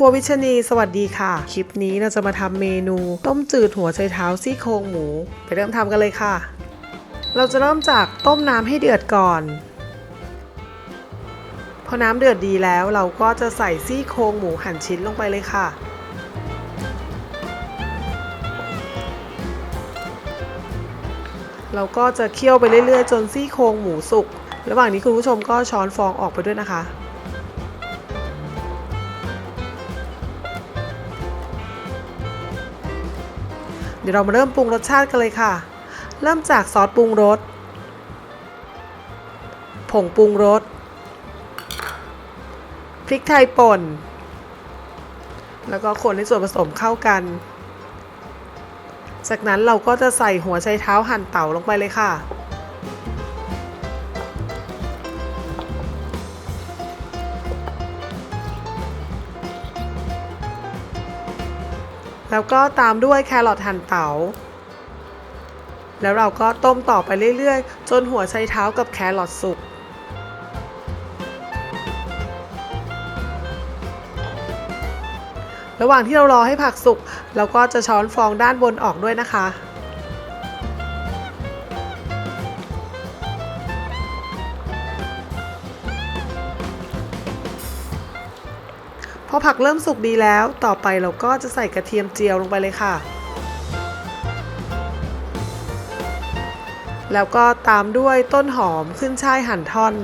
ครัววิชนีสวัสดีค่ะ คลิปนี้เราจะมาทำเมนู ต้มจืดหัวไชเท้าซี่โครงหมู ไปเริ่มทำกันเลยค่ะ เราจะเริ่มจากต้มน้ำให้เดือดก่อน พอน้ำเดือดดีแล้วเราก็จะใส่ซี่โครงหมูหั่นชิ้นลงไปเลยค่ะ เราก็จะเคี่ยวไปเรื่อยๆ จนซี่โครงหมูสุก ระหว่างนี้คุณผู้ชมก็ช้อนฟองออกไปด้วยนะคะ ดี๋ยวเรามาเริ่มปรุงรสชาติกันเลยค่ะ เริ่มจากซอสปรุงรส ผงปรุงรส พริกไทยป่น แล้วก็คนให้ส่วนผสมเข้ากัน จากนั้นเราก็จะใส่หัวไชเท้าหั่นเต่าลงไปเลยค่ะ แล้วก็ตามด้วยแครอทหั่นเตา๋าแล้วเราก็ต้มต่อไปเรื่อยๆ จนหัวไชเท้ากับแครอทสุก ระหว่างที่เรารอให้ผักสุกเราก็จะช้อนฟองด้านบนออกด้วยนะคะ พอผักเริ่มสุกดีแล้ว ต่อไปเราก็จะใส่กระเทียมเจียวลงไปเลยค่ะ แล้วก็ตามด้วยต้นหอมขึ้นช่ายหั่นท่อน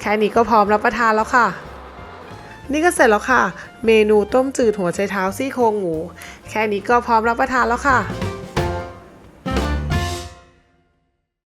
แค่นี้ก็พร้อมรับประทานแล้วค่ะ นี่ก็เสร็จแล้วค่ะ เมนูต้มจืดหัวไชเท้าซี่โครงหมู แค่นี้ก็พร้อมรับประทานแล้วค่ะ